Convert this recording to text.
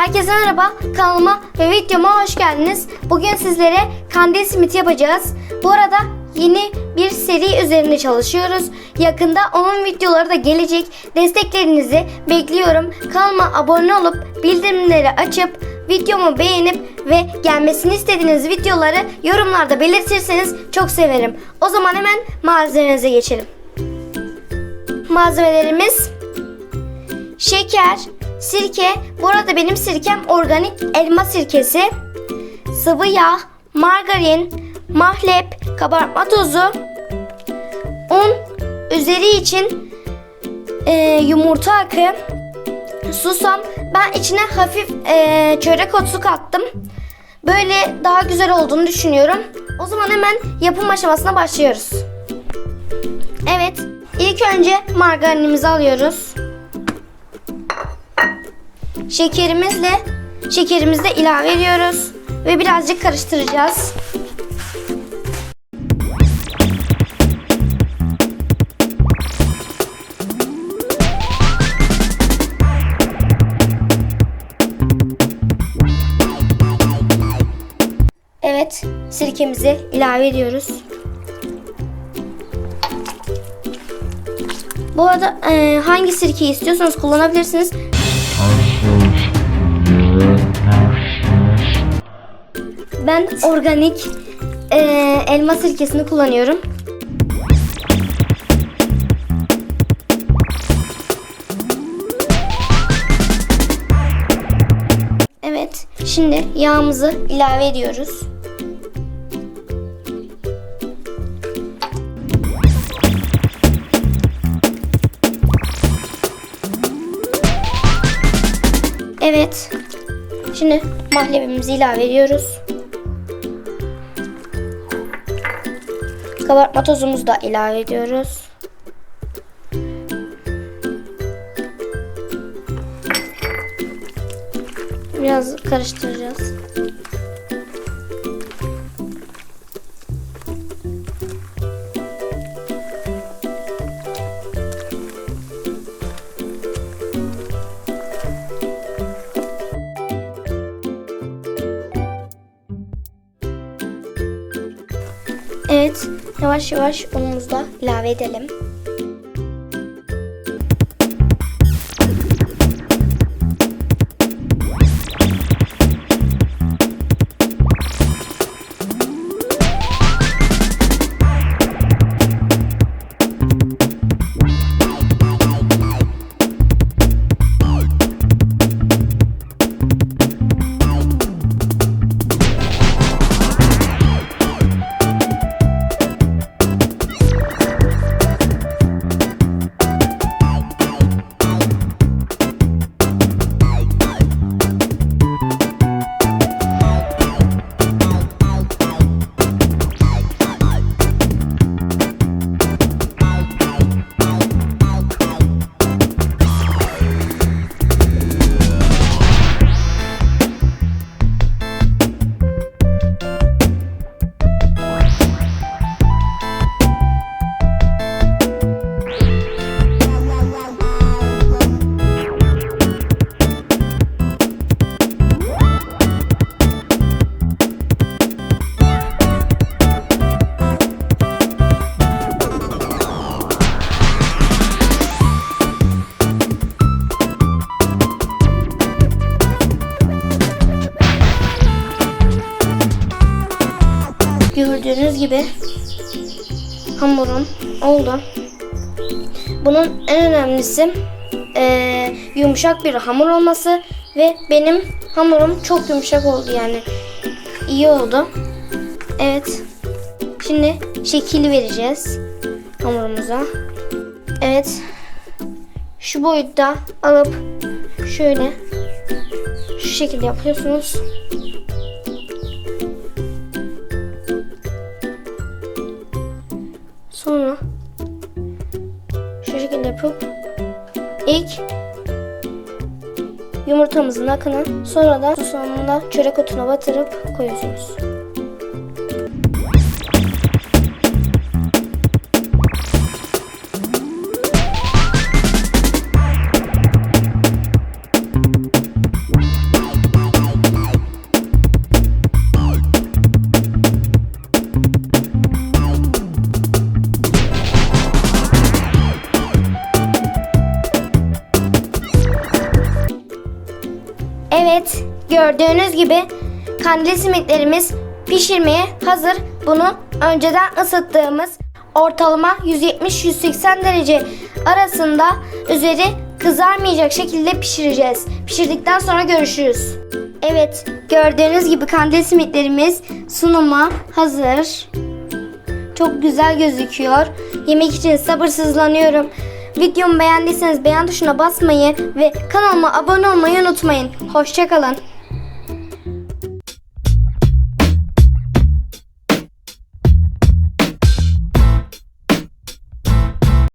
Herkese merhaba, kanalıma ve videoma hoş geldiniz. Bugün sizlere kandil simit yapacağız. Bu arada yeni bir seri üzerinde çalışıyoruz. Yakında onun videoları da gelecek. Desteklerinizi bekliyorum. Kanalıma abone olup bildirimleri açıp videomu beğenip ve gelmesini istediğiniz videoları yorumlarda belirtirseniz çok severim. O zaman hemen malzememize geçelim. Malzemelerimiz şeker, sirke, bu arada benim sirkem organik elma sirkesi, sıvı yağ, margarin, mahlep, kabartma tozu, un, üzeri için e, yumurta akı, susam. Ben içine hafif e, çörek otu kattım. Böyle daha güzel olduğunu düşünüyorum. O zaman hemen yapım aşamasına başlıyoruz. Evet, ilk önce margarinimizi alıyoruz. Şekerimizle şekerimizi de ilave ediyoruz ve birazcık karıştıracağız. Evet, sirkemizi ilave ediyoruz. Bu arada e, hangi sirkeyi istiyorsanız kullanabilirsiniz. Ben organik e, elma sirkesini kullanıyorum. Evet, şimdi yağımızı ilave ediyoruz. Evet. Şimdi mahlebimizi ilave ediyoruz. Kabartma tozumuzu da ilave ediyoruz. Biraz karıştıracağız. Evet, yavaş yavaş unumuzu ilave edelim. Gördüğünüz gibi hamurum oldu. Bunun en önemlisi eee, yumuşak bir hamur olması ve benim hamurum çok yumuşak oldu yani iyi oldu. Evet. Şimdi şekil vereceğiz hamurumuza. Evet. Şu boyutta alıp şöyle şu şekilde yapıyorsunuz. İlk yumurtamızın akını sonra da çörek otuna batırıp koyuyorsunuz. Evet, gördüğünüz gibi kandil simitlerimiz pişirmeye hazır. Bunu önceden ısıttığımız ortalama 170-180 derece arasında üzeri kızarmayacak şekilde pişireceğiz. Pişirdikten sonra görüşürüz. Evet, gördüğünüz gibi kandil simitlerimiz sunuma hazır. Çok güzel gözüküyor. Yemek için sabırsızlanıyorum. Videomu beğendiyseniz beğen tuşuna basmayı ve kanalıma abone olmayı unutmayın. Hoşçakalın.